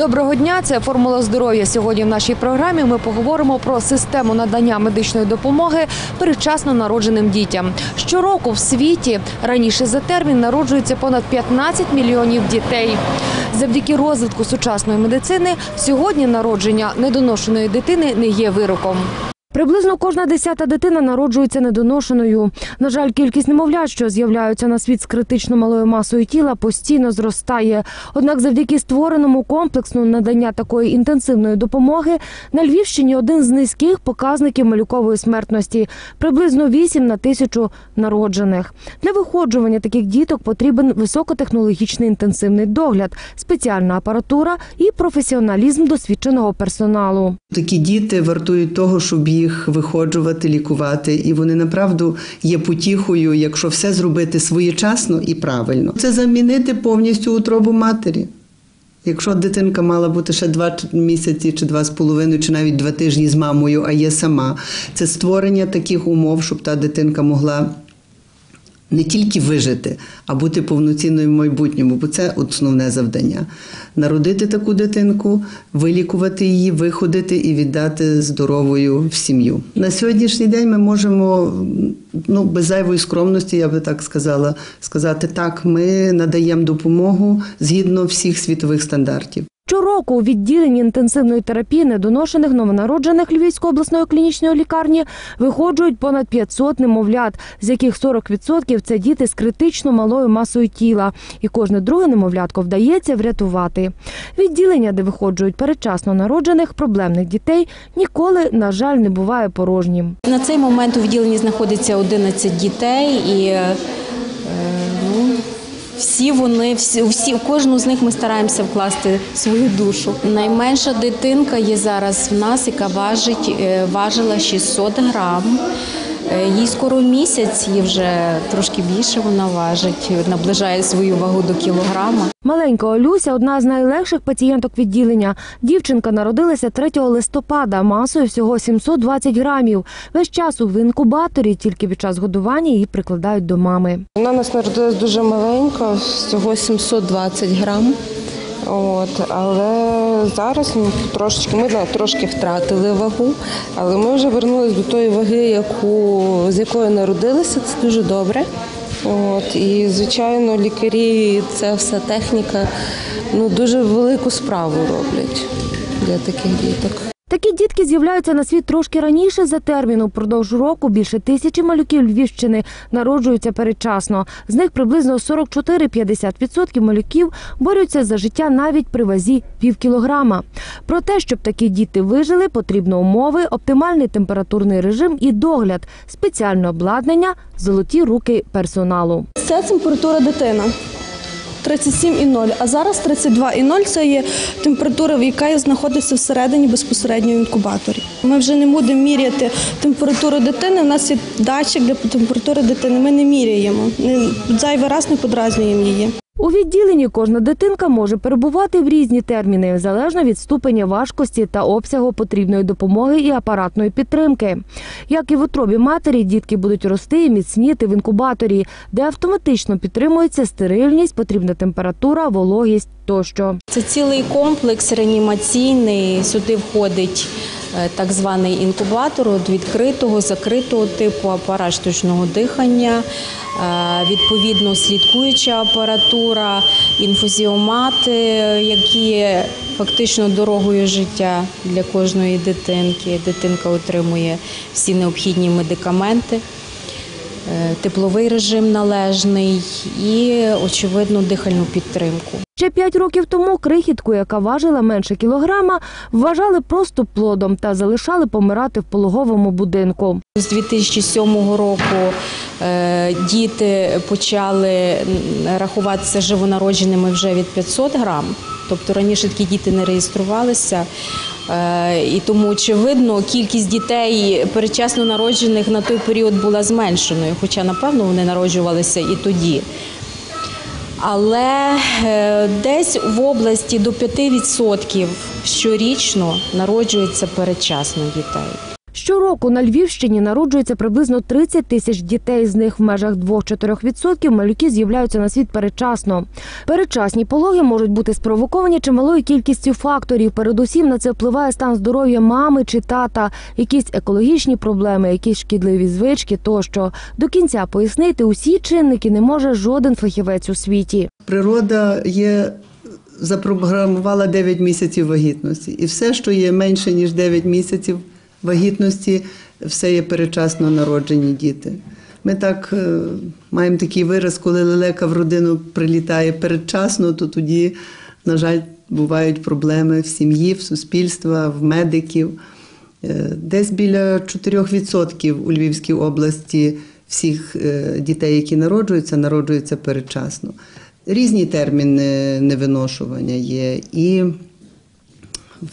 Доброго дня, це формула здоров'я. Сьогодні в нашій програмі ми поговоримо про систему надання медичної допомоги передчасно народженим дітям. Щороку в світі раніше за термін народжується понад 15 мільйонів дітей. Завдяки розвитку сучасної медицини сьогодні народження недоношеної дитини не є вироком. Приблизно кожна десята дитина народжується недоношеною. На жаль, кількість немовлят, що з'являються на світ з критично малою масою тіла, постійно зростає. Однак, завдяки створеному комплексу надання такої інтенсивної допомоги на Львівщині один з низьких показників малюкової смертності приблизно 8 на тисячу народжених. Для виходжування таких діток потрібен високотехнологічний інтенсивний догляд, спеціальна апаратура і професіоналізм досвідченого персоналу. Такі діти вартують того, щоб їх виходжувати, лікувати, і вони направду є потіхою, якщо все зробити своєчасно і правильно. Це замінити повністю утробу матері. Якщо дитинка мала бути ще два місяці, чи два з половиною, чи навіть два тижні з мамою, а є сама, це створення таких умов, щоб та дитинка могла. Не тільки вижити, а бути повноцінною в майбутньому, бо це основне завдання. Народити таку дитинку, вилікувати її, виходити і віддати здоровою в сім'ю. На сьогоднішній день ми можемо ну, без зайвої скромності, я би так сказала, сказати так, ми надаємо допомогу згідно всіх світових стандартів. Щороку у відділенні інтенсивної терапії недоношених новонароджених Львівської обласної клінічної лікарні виходжують понад 500 немовлят, з яких 40% – це діти з критично малою масою тіла, і кожне друге немовлятко вдається врятувати. Відділення, де виходжують передчасно народжених проблемних дітей, ніколи, на жаль, не буває порожнім. На цей момент у відділенні знаходиться 11 дітей, і всі вони, всі, всі, кожну з них ми стараємося вкласти свою душу. Найменша дитинка є зараз в нас, яка важить, е, важила 600 грам. Е, Їй скоро місяць, їй вже трошки більше вона важить, наближає свою вагу до кілограма. Маленька Олюся – одна з найлегших пацієнток відділення. Дівчинка народилася 3 листопада, масою всього 720 грамів. Весь час у інкубаторі, тільки під час годування її прикладають до мами. Вона нас народилась дуже маленька, всього 720 грам. От, але зараз ми трошечки ми трошки втратили вагу, але ми вже вернулися до тої ваги, яку, з якої народилися. Це дуже добре. От, і, звичайно, лікарі, це вся техніка ну, дуже велику справу роблять для таких діток. Такі дітки з'являються на світ трошки раніше за терміну. Впродовж року більше тисячі малюків Львівщини народжуються передчасно. З них приблизно 44-50% малюків борються за життя навіть при вазі пів кілограма. Про те, щоб такі діти вижили, потрібно умови, оптимальний температурний режим і догляд, спеціальне обладнання, золоті руки персоналу. Це температура дитина. 37,0, а зараз 32,0 – це є температура, яка знаходиться всередині безпосередньо в інкубаторі. Ми вже не будемо міряти температуру дитини. У нас є датчик для температури дитини. Ми не міряємо. Зайвий раз не подразнюємо її. У відділенні кожна дитинка може перебувати в різні терміни, залежно від ступеня важкості та обсягу потрібної допомоги і апаратної підтримки. Як і в утробі матері, дітки будуть рости і міцніти в інкубаторі, де автоматично підтримується стерильність, потрібна температура, вологість тощо. Це цілий комплекс реанімаційний. Сюди входить так званий інкубатор від відкритого, закритого типу апарат штучного дихання, е, відповідно слідкуюча апаратура, інфузіомати, які фактично дорогою життя для кожної дитинки. Дитинка отримує всі необхідні медикаменти. Е, Тепловий режим належний і, очевидно, дихальну підтримку. Ще п'ять років тому крихітку, яка важила менше кілограма, вважали просто плодом та залишали помирати в пологовому будинку. З 2007 року е, діти почали рахуватися живонародженими вже від 500 грам. Тобто раніше такі діти не реєструвалися. Е, І тому, очевидно, кількість дітей передчасно народжених на той період була зменшеною, хоча, напевно, вони народжувалися і тоді. Але е, десь в області до 5% щорічно народжується передчасно дітей. Щороку на Львівщині народжується приблизно 30 тисяч дітей. З них в межах 2-4% малюки з'являються на світ передчасно. Передчасні пологи можуть бути спровоковані чималою кількістю факторів. Передусім на це впливає стан здоров'я мами чи тата, якісь екологічні проблеми, якісь шкідливі звички тощо. До кінця пояснити усі чинники не може жоден фахівець у світі. Природа є. Запрограмувала 9 місяців вагітності. І все, що є менше, ніж 9 місяців вагітності, все є передчасно народжені діти. Ми так е, маємо такий вираз, коли лелека в родину прилітає передчасно, то тоді, на жаль, бувають проблеми в сім'ї, в суспільства, в медиків. Е, Десь біля 4% у Львівській області всіх е, дітей, які народжуються, народжуються передчасно. Різні терміни невиношування є. І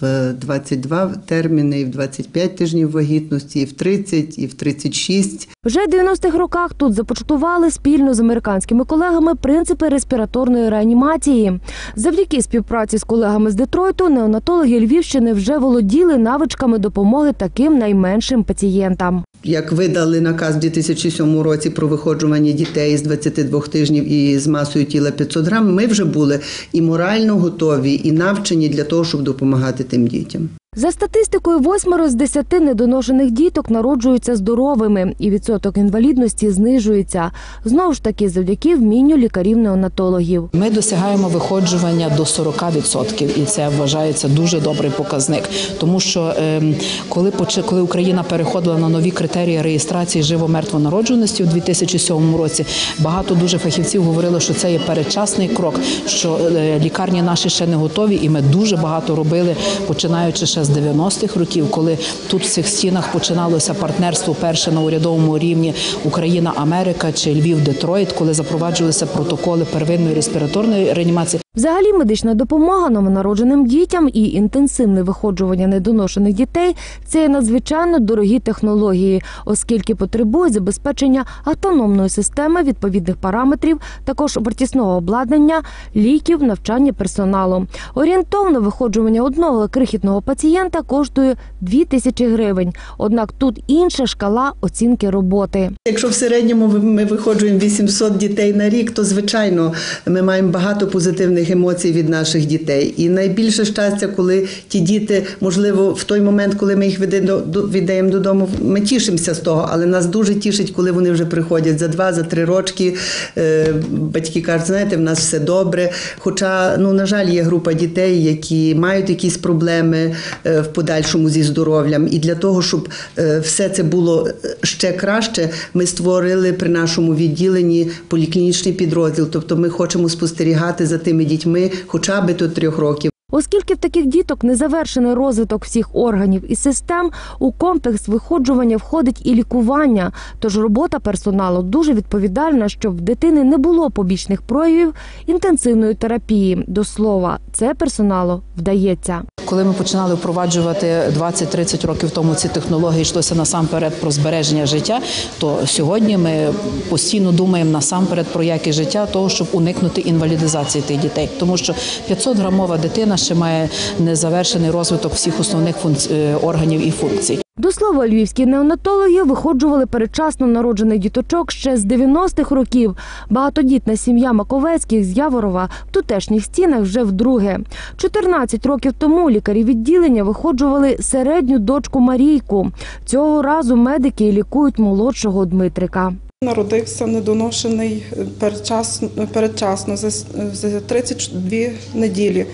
в 22 терміни, і в 25 тижнів вагітності, і в 30, і в 36. Вже в 90-х роках тут започаткували спільно з американськими колегами принципи респіраторної реанімації. Завдяки співпраці з колегами з Детройту неонатологи Львівщини вже володіли навичками допомоги таким найменшим пацієнтам. Як видали наказ в 2007 році про виходжування дітей з 22 тижнів і з масою тіла 500 грам, ми вже були і морально готові, і навчені для того, щоб допомагати тим дітям. За статистикою, восьмеро з десяти недоношених діток народжуються здоровими, і відсоток інвалідності знижується. Знову ж таки, завдяки вмінню лікарів-неонатологів. Ми досягаємо виходжування до 40%, і це вважається дуже добрий показник. Тому що ем, коли коли Україна переходила на нові критерії реєстрації живо-мертвонародженості у 2007 році, багато дуже фахівців говорили, що це є передчасний крок, що е, лікарні наші ще не готові, і ми дуже багато робили, починаючи ще з 90-х років, коли тут в цих стінах починалося партнерство перше на урядовому рівні Україна, Америка чи Львів, Детройт, коли запроваджувалися протоколи первинної респіраторної реанімації. Взагалі, медична допомога новонародженим дітям і інтенсивне виходжування недоношених дітей це надзвичайно дорогі технології, оскільки потребують забезпечення автономної системи відповідних параметрів, також вартісного обладнання, ліків, навчання персоналу. Орієнтовно виходжування одного крихітного пацієнта коштує 2 тисячі гривень. Однак тут інша шкала оцінки роботи. Якщо в середньому ми виходжуємо 800 дітей на рік, то звичайно ми маємо багато позитивних емоцій від наших дітей. І найбільше щастя, коли ті діти, можливо, в той момент, коли ми їх віддаємо до- до- віддаємо додому, ми тішимося з того, але нас дуже тішить, коли вони вже приходять за два, за три рочки. Е, Батьки кажуть, знаєте, в нас все добре. Хоча, ну на жаль, є група дітей, які мають якісь проблеми е, в подальшому зі здоров'ям. І для того, щоб е, все це було ще краще, ми створили при нашому відділенні поліклінічний підрозділ. Тобто, ми хочемо спостерігати за тими дітьми, хоча б до трьох років. Оскільки в таких діток не завершений розвиток всіх органів і систем, у комплекс виходжування входить і лікування. Тож робота персоналу дуже відповідальна, щоб в дитини не було побічних проявів інтенсивної терапії. До слова, це персоналу вдається. Коли ми починали впроваджувати 20-30 років тому ці технології, йшлося насамперед про збереження життя. То сьогодні ми постійно думаємо насамперед про якість життя, того щоб уникнути інвалідизації тих дітей, тому що 500 грамова дитина ще має незавершений розвиток всіх основних функцій, е, органів і функцій. До слова, львівські неонатологи виходжували передчасно народжених діточок ще з 90-х років. Багатодітна сім'я Маковецьких з Яворова в тутешніх стінах вже вдруге. 14 років тому лікарі відділення виходжували середню дочку Марійку. Цього разу медики лікують молодшого Дмитрика. Народився недоношений передчасно, передчасно за, за 32 неділі.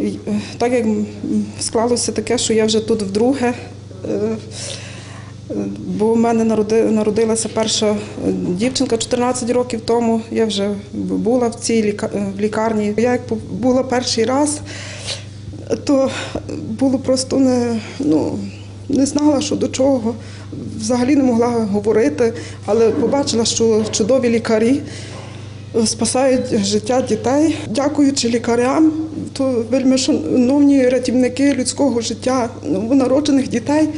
Е, Так як склалося таке, що я вже тут вдруге, бо в мене народилася перша е, дівчинка 14 років тому. Я вже була в цій е, лікарні. Я як була перший раз, то було просто не, ну, не знала, що до чого. Взагалі не могла говорити, але побачила, що чудові лікарі спасають життя дітей. Дякуючи лікарям, то вельми шановні рятівники людського життя новонароджених дітей.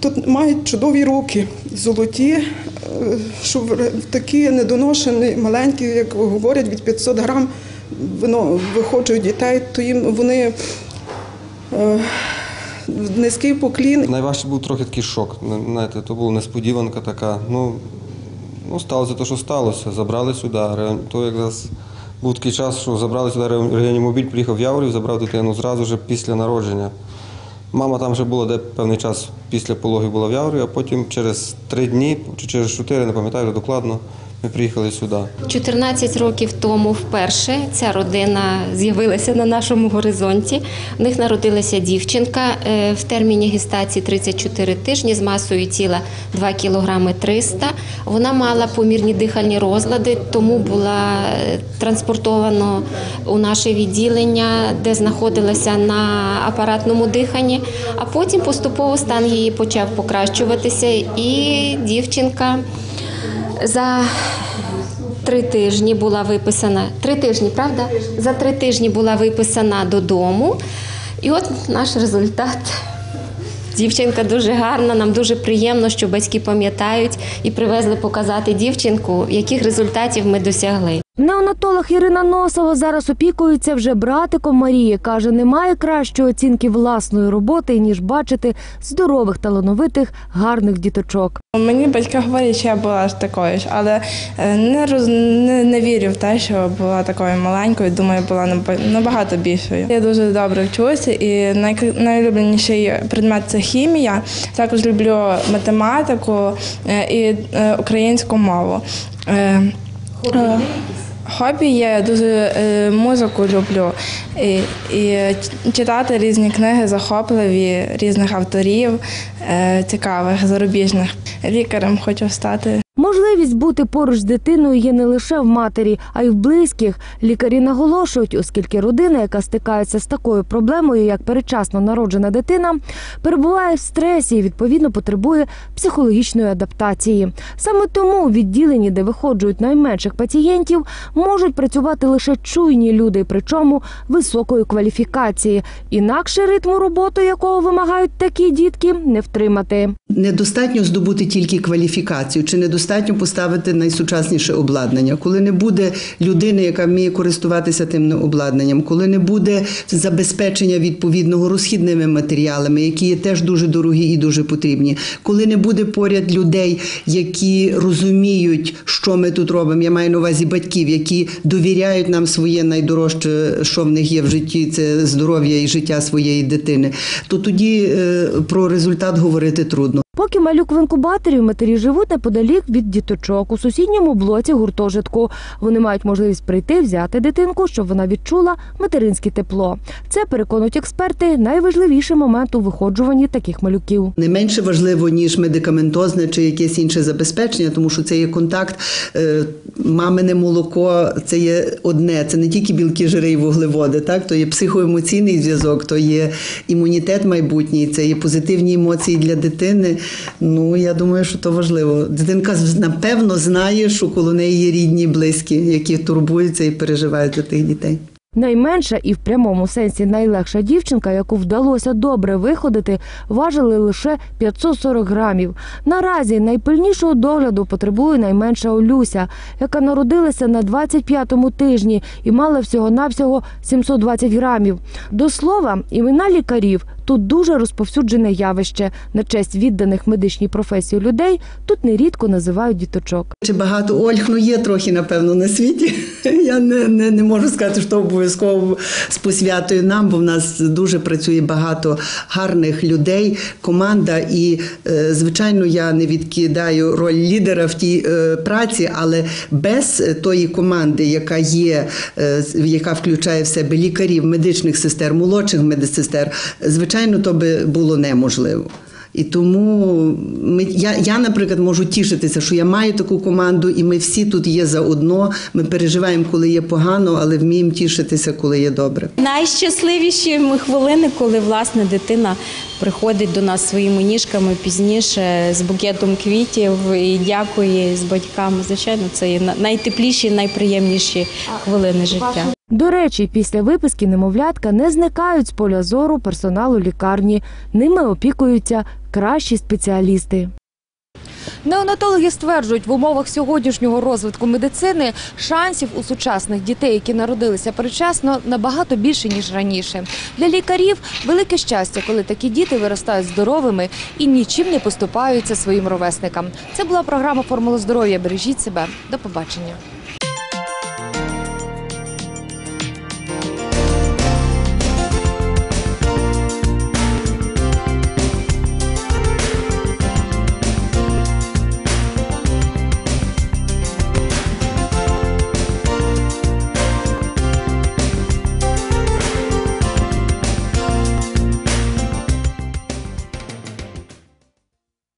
Тут мають чудові руки, золоті, е, що такі недоношені, маленькі, як говорять, від 500 грам воно виходжують дітей, то їм вони е, низький поклін. Найважче був трохи такий шок. Знаєте, то була несподіванка така. Ну, ну сталося те, що сталося. Забрали сюди. То якраз був такий час, що забрали сюди реанімобіль, приїхав в Яворів, забрав дитину зразу ж після народження. Мама там вже була де певний час після пологів була в Яворі, а потім через три дні чи через чотири, не пам'ятаю вже докладно, ми приїхали сюди. 14 років тому вперше ця родина з'явилася на нашому горизонті. В них народилася дівчинка е, в терміні гестації 34 тижні з масою тіла 2 кг 300. Вона мала помірні дихальні розлади, тому була е, транспортовано у наше відділення, де знаходилася на апаратному диханні. А потім поступово стан її почав покращуватися, і дівчинка за три тижні була виписана. Три тижні, правда? За три тижні була виписана додому. І от наш результат. Дівчинка дуже гарна, нам дуже приємно, що батьки пам'ятають і привезли показати дівчинку, яких результатів ми досягли. Неонатолог Ірина Носова зараз опікується вже братиком Марії. Каже, немає кращої оцінки власної роботи, ніж бачити здорових, талановитих, гарних діточок. Мені батьки говорять, що я була такою ж, але е, не, роз, не, не вірю в те, що була такою маленькою. Думаю, була наба- набагато більшою. Я дуже добре вчуся, і най, найулюбленіший предмет це хімія. Також люблю математику е, і е, українську мову. Е, Хобі є, дуже е, музику люблю і, і читати різні книги захопливі, різних авторів, е, цікавих, зарубіжних. Лікарем хочу стати. Можливість бути поруч з дитиною є не лише в матері, а й в близьких. Лікарі наголошують, оскільки родина, яка стикається з такою проблемою, як передчасно народжена дитина, перебуває в стресі і відповідно потребує психологічної адаптації. Саме тому у відділенні, де виходжують найменших пацієнтів, можуть працювати лише чуйні люди, причому високої кваліфікації. Інакше ритму роботи, якого вимагають такі дітки, не втримати. Недостатньо здобути тільки кваліфікацію, чи недостатньо поставити найсучасніше обладнання. Коли не буде людини, яка вміє користуватися тим обладнанням, коли не буде забезпечення відповідного розхідними матеріалами, які є теж дуже дорогі і дуже потрібні, коли не буде поряд людей, які розуміють, що ми тут робимо. Я маю на увазі батьків, які довіряють нам своє найдорожче, що в них є в житті, це здоров'я і життя своєї дитини. То тоді е, про результат говорити трудно. Поки малюк в інкубаторі, матері живуть неподалік від діточок у сусідньому блоці гуртожитку. Вони мають можливість прийти, взяти дитинку, щоб вона відчула материнське тепло. Це переконують експерти найважливіший момент у виходжуванні таких малюків. Не менше важливо, ніж медикаментозне чи якесь інше забезпечення, тому що це є контакт, е, мамине молоко, це є одне, це не тільки білки, жири і вуглеводи, так? то є психоемоційний зв'язок, то є імунітет майбутній, це є позитивні емоції для дитини. Ну, я думаю, що то важливо. Дитинка напевно знає, що коло неї є рідні, близькі, які турбуються і переживають за тих дітей. Найменша і в прямому сенсі найлегша дівчинка, яку вдалося добре виходити, важили лише 540 грамів. Наразі найпильнішого догляду потребує найменша Олюся, яка народилася на 25-му тижні і мала всього-навсього 720 грамів. До слова, імена лікарів тут дуже розповсюджене явище. На честь відданих медичній професії людей тут нерідко називають діточок. Чи багато Ольг, ну є трохи, напевно, на світі. Я не, не, не можу сказати, що обов'язково з посвятою нам, бо в нас дуже працює багато гарних людей, команда. І, е, звичайно, я не відкидаю роль лідера в тій е, праці, але без тої команди, яка є, е, яка включає в себе лікарів, медичних сестер, молодших медсестер, звичайно, то би було неможливо. І тому ми, я, я, наприклад, можу тішитися, що я маю таку команду, і ми всі тут є заодно. Ми переживаємо, коли є погано, але вміємо тішитися, коли є добре. Найщасливіші хвилини, коли власне дитина приходить до нас своїми ніжками пізніше з букетом квітів і дякує з батьками. Звичайно, це є на- найтепліші, найприємніші хвилини життя. До речі, після виписки немовлятка не зникають з поля зору персоналу лікарні. Ними опікуються кращі спеціалісти. Неонатологи стверджують, в умовах сьогоднішнього розвитку медицини шансів у сучасних дітей, які народилися передчасно, набагато більше ніж раніше. Для лікарів велике щастя, коли такі діти виростають здоровими і нічим не поступаються своїм ровесникам. Це була програма Формула здоров'я. Бережіть себе. До побачення.